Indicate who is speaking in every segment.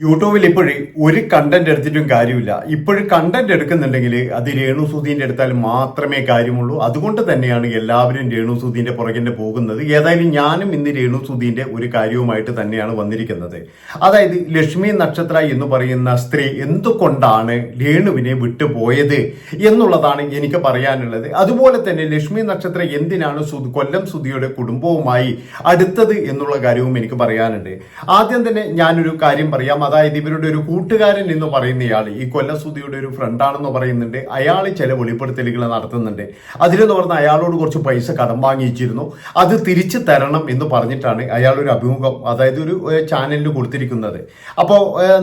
Speaker 1: യൂട്യൂബിൽ ഇപ്പോഴും ഒരു കണ്ടന്റ് എടുത്തിട്ടും കാര്യമില്ല. ഇപ്പോഴും കണ്ടന്റ് എടുക്കുന്നുണ്ടെങ്കിൽ അത് രേണു സുധീന്റെ എടുത്താൽ മാത്രമേ കാര്യമുള്ളൂ. അതുകൊണ്ട് തന്നെയാണ് എല്ലാവരും രേണു സുധീന്റെ പുറകെ പോകുന്നത്. ഏതായാലും ഞാനും ഇന്ന് രേണു സുധീന്റെ ഒരു കാര്യവുമായിട്ട് തന്നെയാണ് വന്നിരിക്കുന്നത്. അതായത് ലക്ഷ്മി നക്ഷത്ര എന്ന് പറയുന്ന സ്ത്രീ എന്തുകൊണ്ടാണ് രേണുവിനെ വിട്ടുപോയത് എന്നുള്ളതാണ് എനിക്ക് പറയാനുള്ളത്. അതുപോലെ തന്നെ ലക്ഷ്മി നക്ഷത്ര എന്തിനാണ് കൊല്ലം സുധിയുടെ കുടുംബവുമായി അടുത്തത് എന്നുള്ള കാര്യവും എനിക്ക് പറയാനുണ്ട്. ആദ്യം തന്നെ ഞാനൊരു കാര്യം പറയാം. അതായത് ഇവരുടെ ഒരു കൂട്ടുകാരൻ എന്ന് പറയുന്ന ഇയാൾ ഈ കൊല്ലം സുധിയുടെ ഒരു ഫ്രണ്ടാണെന്ന് പറയുന്നുണ്ട്. അയാൾ ചില വെളിപ്പെടുത്തലുകൾ നടത്തുന്നുണ്ട്. അതിലെന്ന് പറഞ്ഞാൽ അയാളോട് കുറച്ച് പൈസ കടം വാങ്ങിച്ചിരുന്നു അത് തിരിച്ചു തരണം എന്ന് പറഞ്ഞിട്ടാണ് അയാൾ ഒരു അഭിമുഖം അതായത് ഒരു ചാനലിന് കൊടുത്തിരിക്കുന്നത്. അപ്പോൾ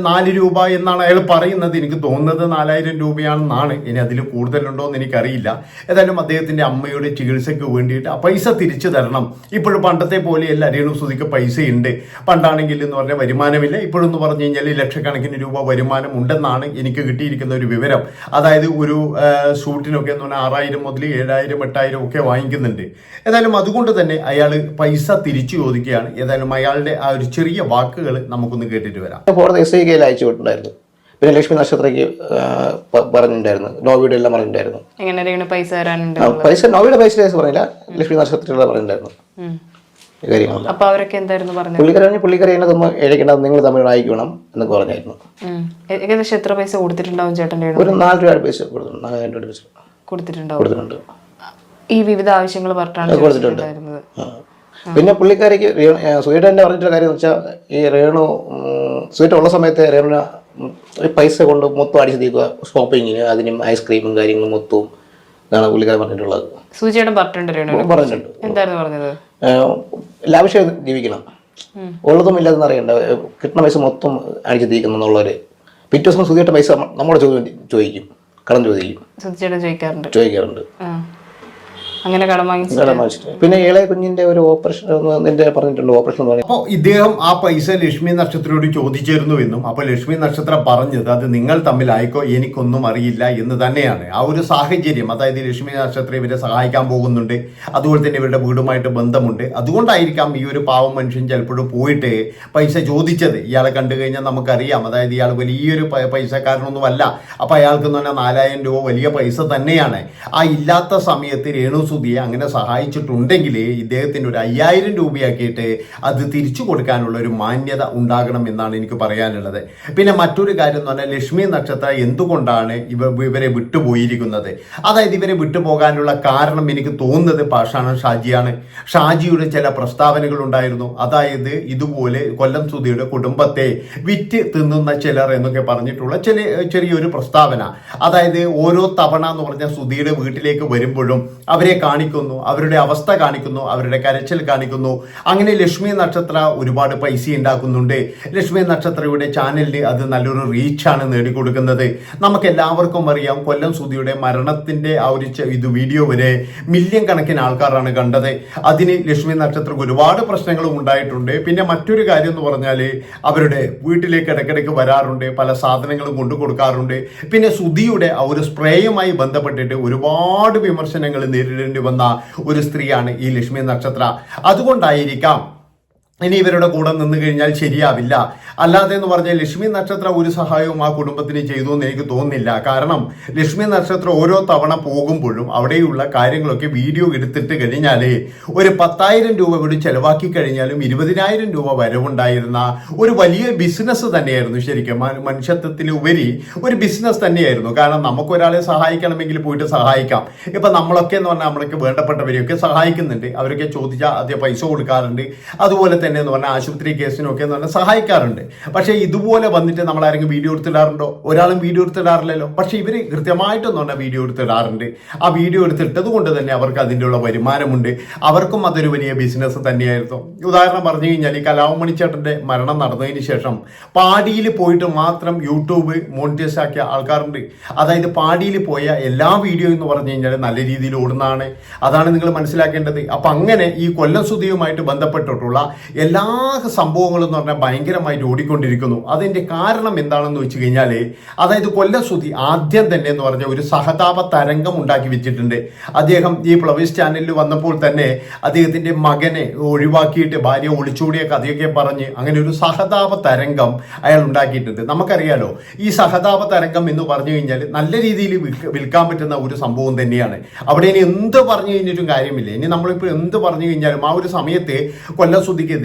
Speaker 1: നാല് രൂപ എന്നാണ് അയാൾ പറയുന്നത്. എനിക്ക് തോന്നുന്നത് നാലായിരം രൂപയാണെന്നാണ്. ഇനി അതിൽ കൂടുതലുണ്ടോ എന്ന് എനിക്കറിയില്ല. ഏതായാലും അദ്ദേഹത്തിന്റെ അമ്മയുടെ ചികിത്സയ്ക്ക് വേണ്ടിയിട്ട് ആ പൈസ തിരിച്ചു തരണം. ഇപ്പോഴും പണ്ടത്തെ പോലെയല്ല. രേണു സുതിക്ക് പൈസയുണ്ട്. പണ്ടാണെങ്കിൽ എന്ന് പറഞ്ഞാൽ വരുമാനമില്ല. ഇപ്പോഴെന്ന് പറഞ്ഞു കഴിഞ്ഞാൽ ലക്ഷക്കണക്കിന് രൂപ വരുമാനം ഉണ്ടെന്നാണ് എനിക്ക് കിട്ടിയിരിക്കുന്ന ഒരു വിവരം. അതായത് ഒരു ഷൂട്ടിനൊക്കെ എന്ന് പറഞ്ഞാൽ ആറായിരം മുതൽ ഏഴായിരം എട്ടായിരം ഒക്കെ വാങ്ങിക്കുന്നുണ്ട്. ഏതായാലും അതുകൊണ്ട് തന്നെ അയാൾ പൈസ തിരിച്ചു ചോദിക്കുകയാണ്. ഏതായാലും അയാളുടെ ആ ഒരു ചെറിയ വാക്കുകൾ നമുക്കൊന്ന് കേട്ടിട്ട് വരാം.
Speaker 2: കോടതി എസ് ഐ കെയിൽ അയച്ചു വിട്ടിട്ടുണ്ടായിരുന്നു പിന്നെ ലക്ഷ്മി നക്ഷത്രയ്ക്ക് പറഞ്ഞിട്ടുണ്ടായിരുന്നു. നോവിയുടെ എല്ലാം പറഞ്ഞിട്ടുണ്ടായിരുന്നു.
Speaker 3: പൈസ
Speaker 2: പൈസ നോവിയുടെ പൈസ പറഞ്ഞില്ല. ലക്ഷ്മി നക്ഷത്രത്തിലുള്ള പറഞ്ഞിട്ടുണ്ടായിരുന്നു. കാര്യങ്ങളെല്ലാം.
Speaker 3: അപ്പൊ അവരൊക്കെ എന്തായിരുന്നു പറഞ്ഞത്?
Speaker 2: പുള്ളിക്കാരൻ പുള്ളിക്കാരി എന്നെ തമ്മിൽ ഇഴക്കേണ്ടത് നിങ്ങൾ തമ്മിൽ അയക്കണം എന്നൊക്കെ പറഞ്ഞായിരുന്നു.
Speaker 3: ഏകദേശം എത്ര പൈസ കൊടുത്തിട്ടുണ്ടാവും ചേട്ടന്റെ
Speaker 2: ഒരു നാല് രൂപ പൈസ കൊടുത്തു നാലായിരം രൂപ പൈസ.
Speaker 3: കൊടുത്തിട്ടുണ്ടാവും.
Speaker 2: കൊടുത്തിട്ടുണ്ട്.
Speaker 3: ഈ വിവിധ ആവശ്യങ്ങൾ പറഞ്ഞിട്ടാണ്
Speaker 2: കൊടുത്തിട്ടുണ്ട്. പിന്നെ പുള്ളിക്കാരിക്ക് സ്വീറ്റ് എന്റെ പറഞ്ഞിട്ടുള്ള കാര്യം എന്ന് വെച്ചാൽ ഈ രേണു സ്വീറ്റ് ഉള്ള സമയത്ത് റേണു പൈസ കൊണ്ട് മൊത്തം അടിച്ചു തീക്കുക ഷോപ്പിങ്ങിന് അതിനും ഐസ്ക്രീമും കാര്യങ്ങളും മൊത്തവും. ഇതാണ് പുള്ളിക്കാരൻ പറഞ്ഞിട്ടുള്ളത്.
Speaker 3: സൂചിയേട്ടൻ പറഞ്ഞിട്ടുണ്ട് എന്തായിരുന്നു പറഞ്ഞത്?
Speaker 2: ലാവശ്യം ജീവിക്കണം. ഉള്ളതും ഇല്ലാതെന്ന് അറിയണ്ട. കിട്ടുന്ന പൈസ മൊത്തം അടിച്ചു തീക്കണം എന്നുള്ളവര്. പിറ്റേ ദിവസം സുധിയുടെ പൈസ നമ്മുടെ ചോദ്യം ചോദിക്കും. കടം ചോദിക്കും.
Speaker 3: ചോദിക്കാറുണ്ട്.
Speaker 2: ചോദിക്കാറുണ്ട്.
Speaker 3: അങ്ങനെ കടം വാങ്ങിച്ചു
Speaker 2: പിന്നെ ഇളയ കുഞ്ഞിന്റെ ഒരു ഓപ്പറേഷൻ നിന്റെ പറഞ്ഞിട്ടുണ്ട് ഓപ്പറേഷൻ
Speaker 1: അപ്പോൾ ഇദ്ദേഹം ആ പൈസ ലക്ഷ്മി നക്ഷത്രയോട് ചോദിച്ചിരുന്നു എന്നും അപ്പോൾ ലക്ഷ്മി നക്ഷത്രം പറഞ്ഞത് അത് നിങ്ങൾ തമ്മിലായിക്കോ എനിക്കൊന്നും അറിയില്ല എന്ന് തന്നെയാണ്. ആ ഒരു സാഹചര്യം അതായത് ലക്ഷ്മി നക്ഷത്രം ഇവരെ സഹായിക്കാൻ പോകുന്നുണ്ട് അതുപോലെ തന്നെ ഇവരുടെ വീടുമായിട്ട് ബന്ധമുണ്ട്. അതുകൊണ്ടായിരിക്കാം ഈ ഒരു പാവം മനുഷ്യൻ ചിലപ്പോഴും പോയിട്ട് പൈസ ചോദിച്ചത്. ഇയാളെ കണ്ടു കഴിഞ്ഞാൽ നമുക്കറിയാം അതായത് ഇയാൾ വലിയൊരു പൈസക്കാരനൊന്നും പൈസക്കാരനൊന്നുമല്ല. അപ്പോൾ അയാൾക്ക് എന്ന് പറഞ്ഞാൽ നാലായിരം രൂപ വലിയ പൈസ തന്നെയാണ്. ആ ഇല്ലാത്ത സമയത്ത് രേണു സുധിയെ അങ്ങനെ സഹായിച്ചിട്ടുണ്ടെങ്കിൽ ഇദ്ദേഹത്തിന് ഒരു അയ്യായിരം രൂപയാക്കിയിട്ട് അത് തിരിച്ചു കൊടുക്കാനുള്ള ഒരു മാന്യത ഉണ്ടാകണം എന്നാണ് എനിക്ക് പറയാനുള്ളത്. പിന്നെ മറ്റൊരു കാര്യം എന്ന് പറഞ്ഞാൽ ലക്ഷ്മി നക്ഷത്രം എന്തുകൊണ്ടാണ് ഇവ ഇവരെ വിട്ടുപോയിരിക്കുന്നത്? അതായത് ഇവരെ വിട്ടുപോകാനുള്ള കാരണം എനിക്ക് തോന്നുന്നത് പാഷാണ് ഷാജിയാണ്. ഷാജിയുടെ ചില പ്രസ്താവനകൾ ഉണ്ടായിരുന്നു. അതായത് ഇതുപോലെ കൊല്ലം സുധിയുടെ കുടുംബത്തെ വിറ്റ് തിന്നുന്ന ചിലർ എന്നൊക്കെ പറഞ്ഞിട്ടുള്ള ചില ചെറിയൊരു പ്രസ്താവന. അതായത് ഓരോ തവണ എന്ന് പറഞ്ഞ സുധിയുടെ വീട്ടിലേക്ക് വരുമ്പോഴും അവരെ കാണിക്കുന്നു അവരുടെ അവസ്ഥ കാണിക്കുന്നു അവരുടെ കരച്ചിൽ കാണിക്കുന്നു. അങ്ങനെ ലക്ഷ്മി നക്ഷത്ര ഒരുപാട് പൈസ ഉണ്ടാക്കുന്നുണ്ട്. ലക്ഷ്മി നക്ഷത്രയുടെ ചാനലിന് അത് നല്ലൊരു റീച്ചാണ് നേടിക്കൊടുക്കുന്നത്. നമുക്ക് എല്ലാവർക്കും അറിയാം കൊല്ലം സുധിയുടെ മരണത്തിന്റെ ആ ഒരു ഇത് വീഡിയോ വരെ മില്യൺ കണക്കിന് ആൾക്കാരാണ് കണ്ടത്. അതിന് ലക്ഷ്മി നക്ഷത്രക്ക് ഒരുപാട് പ്രശ്നങ്ങളും ഉണ്ടായിട്ടുണ്ട്. പിന്നെ മറ്റൊരു കാര്യം എന്ന് പറഞ്ഞാൽ അവരുടെ വീട്ടിലേക്ക് ഇടയ്ക്കിടയ്ക്ക് വരാറുണ്ട് പല സാധനങ്ങളും കൊണ്ടു കൊടുക്കാറുണ്ട്. പിന്നെ സുധിയുടെ ആ ഒരു സ്പ്രേയുമായി ബന്ധപ്പെട്ടിട്ട് ഒരുപാട് വിമർശനങ്ങൾ വന്ന ഒരു സ്ത്രീയാണ് ഈ ലക്ഷ്മി നക്ഷത്ര. അതുകൊണ്ടായിരിക്കാം ഇനി ഇവരുടെ കൂടെ നിന്ന് കഴിഞ്ഞാൽ ശരിയാവില്ല. അല്ലാതെ എന്ന് പറഞ്ഞാൽ ലക്ഷ്മി നക്ഷത്രം ഒരു സഹായവും ആ കുടുംബത്തിന് ചെയ്തു എന്ന് എനിക്ക് തോന്നുന്നില്ല. കാരണം ലക്ഷ്മി നക്ഷത്രം ഓരോ തവണ പോകുമ്പോഴും അവിടെയുള്ള കാര്യങ്ങളൊക്കെ വീഡിയോ എടുത്തിട്ട് കഴിഞ്ഞാൽ ഒരു പത്തായിരം രൂപ കൂടി ചെലവാക്കി കഴിഞ്ഞാലും ഇരുപതിനായിരം രൂപ വരവുണ്ടായിരുന്ന ഒരു വലിയ ബിസിനസ് തന്നെയായിരുന്നു ശരിക്കും. മ- മനുഷ്യത്വത്തിന് ഉപരി ഒരു ബിസിനസ് തന്നെയായിരുന്നു. കാരണം നമുക്കൊരാളെ സഹായിക്കണമെങ്കിൽ പോയിട്ട് സഹായിക്കാം. ഇപ്പൊ നമ്മളൊക്കെ എന്ന് പറഞ്ഞാൽ നമ്മളൊക്കെ വേണ്ടപ്പെട്ടവരെയൊക്കെ സഹായിക്കുന്നുണ്ട്. അവരൊക്കെ ചോദിച്ചാൽ അതേ പൈസ കൊടുക്കാറുണ്ട്. അതുപോലെ തന്നെ എന്ന് പറഞ്ഞാൽ ആശുപത്രി കേസിനൊക്കെ എന്ന് പറഞ്ഞാൽ സഹായിക്കാറുണ്ട്. പക്ഷേ ഇതുപോലെ വന്നിട്ട് നമ്മൾ ആരെങ്കിലും വീഡിയോ എടുത്തിടാറുണ്ടോ? ഒരാളും വീഡിയോ എടുത്തിടാറില്ലല്ലോ. പക്ഷേ ഇവർ കൃത്യമായിട്ടെന്ന് പറഞ്ഞാൽ വീഡിയോ എടുത്തിടാറുണ്ട്. ആ വീഡിയോ എടുത്തിട്ടത് കൊണ്ട് തന്നെ അവർക്ക് അതിന്റെ ഉള്ള വരുമാനമുണ്ട്. അവർക്കും അതൊരു വലിയ ബിസിനസ് തന്നെയായിരുന്നു. ഉദാഹരണം പറഞ്ഞു കഴിഞ്ഞാൽ ഈ കലാമണി ചേട്ടന്റെ മരണം നടന്നതിന് ശേഷം പാടിയിൽ പോയിട്ട് മാത്രം യൂട്യൂബ് മോണിറ്റൈസ് ആക്കിയ ആൾക്കാരുണ്ട്. അതായത് പാടിയിൽ പോയ എല്ലാ വീഡിയോ എന്ന് പറഞ്ഞു കഴിഞ്ഞാൽ നല്ല രീതിയിൽ ഓടുന്നതാണ്. അതാണ് നിങ്ങൾ മനസ്സിലാക്കേണ്ടത്. അപ്പം അങ്ങനെ ഈ കൊല്ലം സുധിയുമായിട്ട് ബന്ധപ്പെട്ടിട്ടുള്ള എല്ലാ സംഭവങ്ങളും എന്ന് പറഞ്ഞാൽ ഭയങ്കരമായിട്ട് ഓടിക്കൊണ്ടിരിക്കുന്നു. അതിന്റെ കാരണം എന്താണെന്ന് വെച്ച് കഴിഞ്ഞാൽ അതായത് കൊല്ലസുതി ആദ്യം തന്നെ എന്ന് പറഞ്ഞ ഒരു സഹതാപ തരംഗം ഉണ്ടാക്കി വെച്ചിട്ടുണ്ട്. അദ്ദേഹം ഈ പ്ലവീസ് ചാനലിൽ വന്നപ്പോൾ തന്നെ അദ്ദേഹത്തിന്റെ മകനെ ഒഴിവാക്കിയിട്ട് ഭാര്യ ഒളിച്ചോടിയ കഥയൊക്കെ പറഞ്ഞ് അങ്ങനെ ഒരു സഹതാപ തരംഗം അയാൾ ഉണ്ടാക്കിയിട്ടുണ്ട്. നമുക്കറിയാലോ ഈ സഹതാപ തരംഗം എന്ന് പറഞ്ഞു കഴിഞ്ഞാൽ നല്ല രീതിയിൽ വിൽക്കാൻ പറ്റുന്ന ഒരു സംഭവം തന്നെയാണ്. അവിടെ ഇനി എന്ത് പറഞ്ഞു കഴിഞ്ഞിട്ടും കാര്യമില്ല. ഇനി നമ്മളിപ്പോൾ എന്ത് പറഞ്ഞു കഴിഞ്ഞാലും ആ ഒരു സമയത്ത്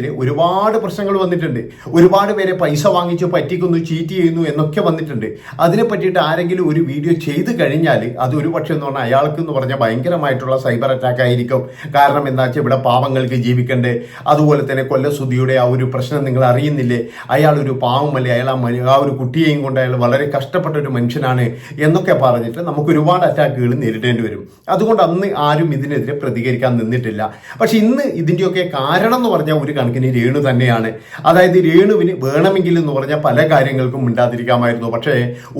Speaker 1: കൊല്ലസുദ്ധിക്കെതിരെ ഒരുപാട് പ്രശ്നങ്ങൾ വന്നിട്ടുണ്ട്. ഒരുപാട് പേരെ പൈസ വാങ്ങിച്ചു പറ്റിക്കുന്നു ചീറ്റ് ചെയ്യുന്നു എന്നൊക്കെ വന്നിട്ടുണ്ട്. അതിനെ പറ്റിയിട്ട് ആരെങ്കിലും ഒരു വീഡിയോ ചെയ്ത് കഴിഞ്ഞാൽ അത് ഒരു പക്ഷേ എന്ന് പറഞ്ഞാൽ അയാൾക്ക് എന്ന് പറഞ്ഞാൽ ഭയങ്കരമായിട്ടുള്ള സൈബർ അറ്റാക്ക് ആയിരിക്കും. കാരണം എന്താ വെച്ചാൽ ഇവിടെ പാവങ്ങൾക്ക് ജീവിക്കണ്ടേ? അതുപോലെ തന്നെ കൊല്ലസുദിയുടെ ആ ഒരു പ്രശ്നം നിങ്ങൾ അറിയുന്നില്ലേ? അയാൾ ഒരു പാവമല്ലേ? അയാൾ ആ ഒരു കുട്ടിയെയും കൊണ്ട് അയാൾ വളരെ കഷ്ടപ്പെട്ട ഒരു മനുഷ്യനാണ് എന്നൊക്കെ പറഞ്ഞിട്ട് നമുക്ക് ഒരുപാട് അറ്റാക്കുകൾ നേരിടേണ്ടി വരും. അതുകൊണ്ട് അന്ന് ആരും ഇതിനെതിരെ പ്രതികരിക്കാൻ നിന്നിട്ടില്ല. പക്ഷെ ഇന്ന് ഇതിന്റെയൊക്കെ കാരണം എന്ന് പറഞ്ഞാൽ ഒരു കണക്കിന് രേണു തന്നെയാണ്. അതായത് രേണുവിന് വേണമെങ്കിൽ എന്ന് പറഞ്ഞാൽ പല കാര്യങ്ങൾക്കും മിണ്ടാതിരിക്കാമായിരുന്നു. പക്ഷേ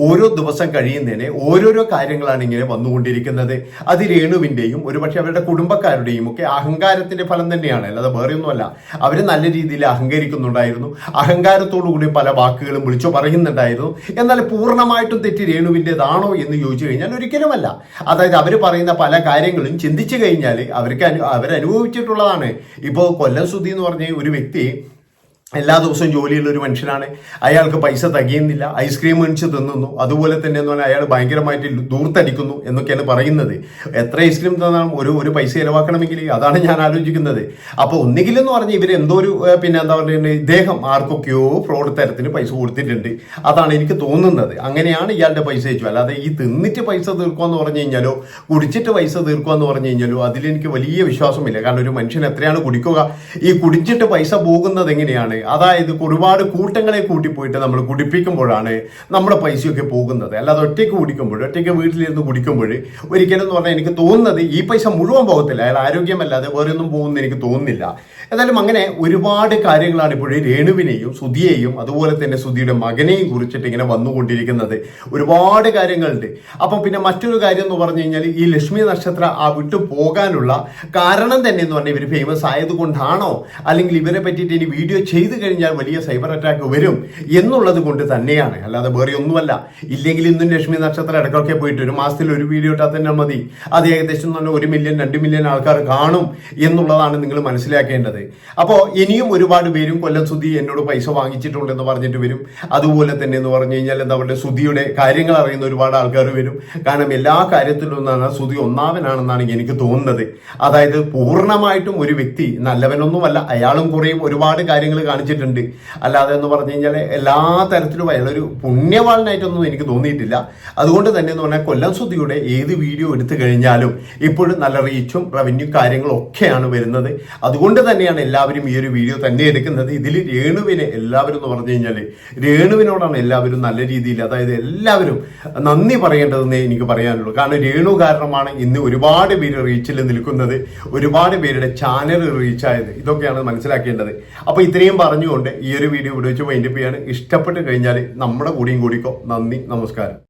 Speaker 1: ഓരോ ദിവസം കഴിയുന്നതിന് ഓരോരോ കാര്യങ്ങളാണ് ഇങ്ങനെ വന്നുകൊണ്ടിരിക്കുന്നത്. അത് രേണുവിന്റെയും ഒരുപക്ഷെ അവരുടെ കുടുംബക്കാരുടെയും ഒക്കെ അഹങ്കാരത്തിന്റെ ഫലം തന്നെയാണ്. അല്ലാതെ വേറെയൊന്നുമല്ല. അവർ നല്ല രീതിയിൽ അഹങ്കരിക്കുന്നുണ്ടായിരുന്നു. അഹങ്കാരത്തോടു കൂടി പല വാക്കുകളും വിളിച്ചു പറയുന്നുണ്ടായിരുന്നു. എന്നാൽ പൂർണമായിട്ടും തെറ്റ് രേണുവിന്റെതാണോ എന്ന് ചോദിച്ചു കഴിഞ്ഞാൽ ഒരിക്കലുമല്ല. അതായത് അവർ പറയുന്ന പല കാര്യങ്ങളും ചിന്തിച്ചു കഴിഞ്ഞാൽ അവർക്ക് അവരനുഭവിച്ചിട്ടുള്ളതാണ്. ഇപ്പോൾ കൊല്ലം സുധി എന്ന് പറഞ്ഞ ഒരു വ്യക്തി എല്ലാ ദിവസവും ജോലിയുള്ള ഒരു മനുഷ്യനാണ്. അയാൾക്ക് പൈസ തികയുന്നില്ല. ഐസ്ക്രീം മേടിച്ച് തിന്നുന്നു. അതുപോലെ തന്നെ എന്ന് പറഞ്ഞാൽ അയാൾ ഭയങ്കരമായിട്ട് ദൂർത്തടിക്കുന്നു എന്നൊക്കെയാണ് പറയുന്നത്. എത്ര ഐസ്ക്രീം തന്നാലും ഒരു ഒരു പൈസ ചിലവാക്കണമെങ്കിൽ അതാണ് ഞാൻ ആലോചിക്കുന്നത്. അപ്പോൾ ഒന്നുകിലെന്ന് പറഞ്ഞാൽ ഇവർ എന്തോ ഒരു പിന്നെ എന്താ പറയുക ഇദ്ദേഹം ആർക്കൊക്കെയോ ഫ്രോഡ് തരത്തിന് പൈസ കൊടുത്തിട്ടുണ്ട്. അതാണ് എനിക്ക് തോന്നുന്നത്. അങ്ങനെയാണ് ഇയാളുടെ പൈസ അയച്ചു അല്ലാതെ ഈ തിന്നിട്ട് പൈസ തീർക്കുക എന്ന് പറഞ്ഞു കഴിഞ്ഞാലോ കുടിച്ചിട്ട് പൈസ തീർക്കുക എന്ന് പറഞ്ഞു കഴിഞ്ഞാലോ അതിലെനിക്ക് വലിയ വിശ്വാസമില്ല. കാരണം ഒരു മനുഷ്യൻ എത്രയാണ് കുടിക്കുക? ഈ കുടിച്ചിട്ട് പൈസ പോകുന്നത് എങ്ങനെയാണ്? അതായത് ഒരുപാട് കൂട്ടങ്ങളെ കൂട്ടിപ്പോയിട്ട് നമ്മൾ കുടിപ്പിക്കുമ്പോഴാണ് നമ്മുടെ പൈസയൊക്കെ പോകുന്നത്. അല്ലാതെ ഒറ്റയ്ക്ക് കുടിക്കുമ്പോൾ ഒറ്റയ്ക്ക് വീട്ടിലിരുന്ന് കുടിക്കുമ്പോൾ ഒരിക്കലും എന്ന് പറഞ്ഞാൽ എനിക്ക് തോന്നുന്നത് ഈ പൈസ മുഴുവൻ പോകത്തില്ല. അയാൾ ആരോഗ്യമല്ലാതെ വേറെ ഒന്നും എനിക്ക് തോന്നുന്നില്ല. എന്തായാലും അങ്ങനെ ഒരുപാട് കാര്യങ്ങളാണ് ഇപ്പോഴും രേണുവിനെയും സുധിയെയും അതുപോലെ തന്നെ സുധിയുടെ മകനെയും കുറിച്ചിട്ട് ഇങ്ങനെ വന്നുകൊണ്ടിരിക്കുന്നത്. ഒരുപാട് കാര്യങ്ങളുണ്ട്. അപ്പം പിന്നെ മറ്റൊരു കാര്യം എന്ന് പറഞ്ഞു കഴിഞ്ഞാൽ ഈ ലക്ഷ്മി നക്ഷത്ര ആ വിട്ടു പോകാനുള്ള കാരണം തന്നെ എന്ന് പറഞ്ഞാൽ ഇവർ ഫേമസ് ആയതുകൊണ്ടാണോ? അല്ലെങ്കിൽ ഇവരെ പറ്റിയിട്ട് ഇനി വീഡിയോ ചെയ്തു കഴിഞ്ഞാൽ വലിയ സൈബർ അറ്റാക്ക് വരും എന്നുള്ളത് കൊണ്ട് തന്നെയാണ്. അല്ലാതെ വേറെ ഒന്നുമല്ല. ഇല്ലെങ്കിൽ ഇന്നും ലക്ഷ്മി നക്ഷത്രം ഇടയ്ക്കൊക്കെ പോയിട്ട് ഒരു മാസത്തിൽ ഒരു വീഡിയോ ഇട്ടാൽ തന്നെ മതി. അത് ഏകദേശം തന്നെ ഒരു മില്യൺ രണ്ട് മില്യൺ ആൾക്കാർ കാണും എന്നുള്ളതാണ് നിങ്ങൾ മനസ്സിലാക്കേണ്ടത്. അപ്പോൾ ഇനിയും ഒരുപാട് പേരും കൊല്ലം സുധി എന്നോട് പൈസ വാങ്ങിച്ചിട്ടുണ്ടെന്ന് പറഞ്ഞിട്ട് വരും. അതുപോലെ തന്നെ എന്ന് പറഞ്ഞു കഴിഞ്ഞാൽ എന്താ പറയുക സുധിയുടെ കാര്യങ്ങൾ അറിയുന്ന ഒരുപാട് ആൾക്കാർ വരും. കാരണം എല്ലാ കാര്യത്തിലും ഒന്നാണ് സുധി ഒന്നാമനാണെന്നാണ് എനിക്ക് തോന്നുന്നത്. അതായത് പൂർണമായിട്ടും ഒരു വ്യക്തി നല്ലവനൊന്നുമല്ല. അയാളും കുറേ ഒരുപാട് കാര്യങ്ങൾ കാണിച്ചിട്ടുണ്ട് അല്ലാതെ എന്ന് പറഞ്ഞു കഴിഞ്ഞാൽ എല്ലാ തരത്തിലും അയാളൊരു പുണ്യവാളനായിട്ടൊന്നും എനിക്ക് തോന്നിയിട്ടില്ല. അതുകൊണ്ട് തന്നെ എന്ന് പറഞ്ഞാൽ കൊല്ലം സുധിയുടെ ഏത് വീഡിയോ എടുത്തു കഴിഞ്ഞാലും ഇപ്പോഴും നല്ല റീച്ചും റവന്യൂ കാര്യങ്ങളും ഒക്കെയാണ് വരുന്നത്. അതുകൊണ്ട് തന്നെയാണ് എല്ലാവരും ഈ ഒരു വീഡിയോ തന്നെ എടുക്കുന്നത്. ഇതിൽ രേണുവിനെ എല്ലാവരും എന്ന് പറഞ്ഞു കഴിഞ്ഞാൽ രേണുവിനോടാണ് എല്ലാവരും നല്ല രീതിയിൽ അതായത് എല്ലാവരും നന്ദി പറയേണ്ടതെന്ന് എനിക്ക് പറയാനുള്ളൂ. കാരണം രേണു കാരണമാണ് ഇന്ന് ഒരുപാട് പേര് റീച്ചിൽ നിൽക്കുന്നത്. ഒരുപാട് പേരുടെ ചാനൽ റീച്ചായത്. ഇതൊക്കെയാണ് മനസ്സിലാക്കേണ്ടത്. അപ്പൊ ഇത്രയും പറഞ്ഞുകൊണ്ട് ഈ ഒരു വീഡിയോ ഇവിടെ വെച്ച് മൈൻഡപ്പ് ചെയ്യാണ്. ഇഷ്ടപ്പെട്ട് കഴിഞ്ഞാൽ നമ്മുടെ കൂടിയും കൂടിക്കോ. നന്ദി നമസ്കാരം.